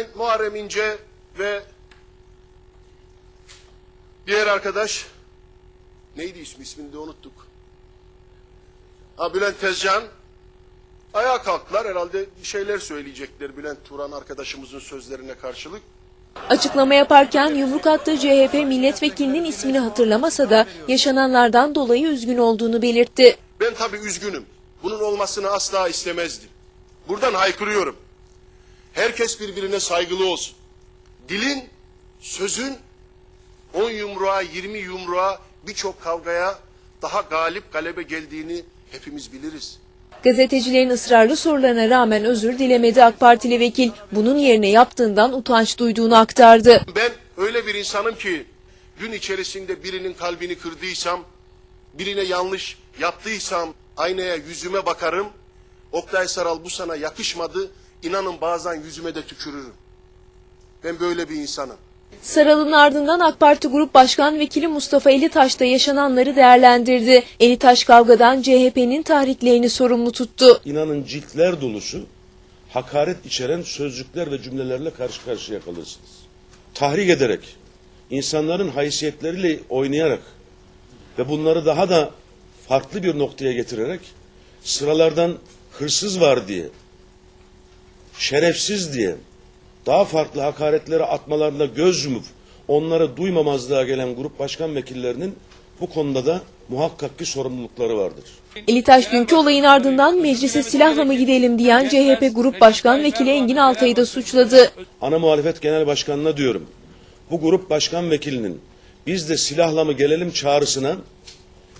Sayın Muharrem İnce ve diğer arkadaş neydi ismi ismini de unuttuk. Ha Bülent Tezcan ayağa kalktılar herhalde bir şeyler söyleyecekler Bülent Turan arkadaşımızın sözlerine karşılık. Açıklama yaparken yumruk attığı CHP milletvekilinin ismini hatırlamasa da yaşananlardan dolayı üzgün olduğunu belirtti. Ben tabii üzgünüm. Bunun olmasını asla istemezdim. Buradan haykırıyorum. Herkes birbirine saygılı olsun. Dilin, sözün 10 yumruğa, 20 yumruğa birçok kavgaya daha galip galebe geldiğini hepimiz biliriz. Gazetecilerin ısrarlı sorularına rağmen özür dilemedi AK Partili vekil. Bunun yerine yaptığından utanç duyduğunu aktardı. Ben öyle bir insanım ki gün içerisinde birinin kalbini kırdıysam, birine yanlış yaptıysam aynaya yüzüme bakarım. Oktay Saral bu sana yakışmadı. İnanın bazen yüzüme de tükürürüm. Ben böyle bir insanım. Saral'ın ardından AK Parti Grup Başkan Vekili Mustafa Elitaş da yaşananları değerlendirdi. Elitaş kavgadan CHP'nin tahriklerini sorumlu tuttu. inanın ciltler dolusu hakaret içeren sözcükler ve cümlelerle karşı karşıya kalırsınız. Tahrik ederek, insanların haysiyetleriyle oynayarak ve bunları daha da farklı bir noktaya getirerek sıralardan hırsız var diye, şerefsiz diye daha farklı hakaretlere atmalarına göz yumup onları duymamazlığa gelen grup başkan vekillerinin bu konuda da muhakkak ki sorumlulukları vardır. Elitaş dünkü olayın ardından meclise silahla mı gidelim diyen CHP Grup Başkan Vekili Engin Altay'ı da suçladı. Ana muhalefet genel başkanına diyorum. Bu grup başkan vekilinin biz de silahla mı gelelim çağrısına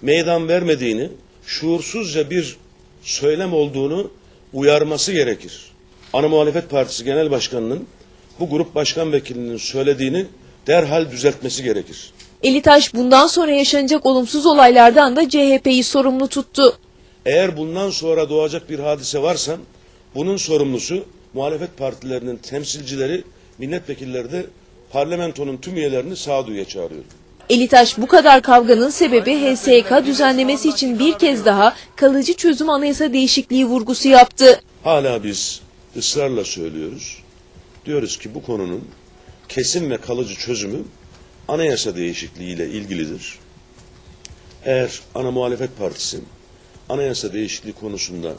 meydan vermediğini, şuursuzca bir söylem olduğunu uyarması gerekir. Ana muhalefet partisi genel başkanının bu grup başkan vekilinin söylediğini derhal düzeltmesi gerekir. Elitaş bundan sonra yaşanacak olumsuz olaylardan da CHP'yi sorumlu tuttu. Eğer bundan sonra doğacak bir hadise varsa bunun sorumlusu muhalefet partilerinin temsilcileri, milletvekilleri de parlamentonun tüm üyelerini sağduyuya çağırıyor. Elitaş bu kadar kavganın sebebi HSK düzenlemesi için bir kez daha kalıcı çözüm anayasa değişikliği vurgusu yaptı. Hala biz ısrarla söylüyoruz. Diyoruz ki bu konunun kesin ve kalıcı çözümü anayasa değişikliğiyle ilgilidir. Eğer ana muhalefet partisi anayasa değişikliği konusunda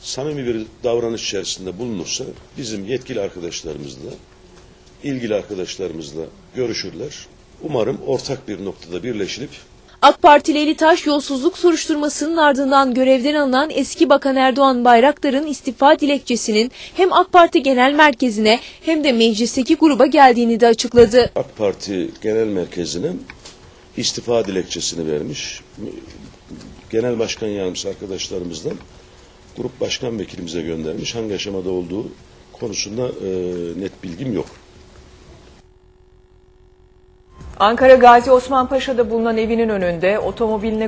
samimi bir davranış içerisinde bulunursa bizim yetkili arkadaşlarımızla, ilgili arkadaşlarımızla görüşürler. Umarım ortak bir noktada birleşilip AK Partili Elitaş yolsuzluk soruşturmasının ardından görevden alınan eski Bakan Erdoğan Bayraktar'ın istifa dilekçesinin hem AK Parti Genel Merkezi'ne hem de meclisteki gruba geldiğini de açıkladı. AK Parti Genel Merkezi'ne istifa dilekçesini vermiş. Genel Başkan Yardımcısı arkadaşlarımızdan grup başkan vekilimize göndermiş. Hangi aşamada olduğu konusunda e, net bilgim yok. Ankara Gazi Osman Paşa'da bulunan evinin önünde otomobiline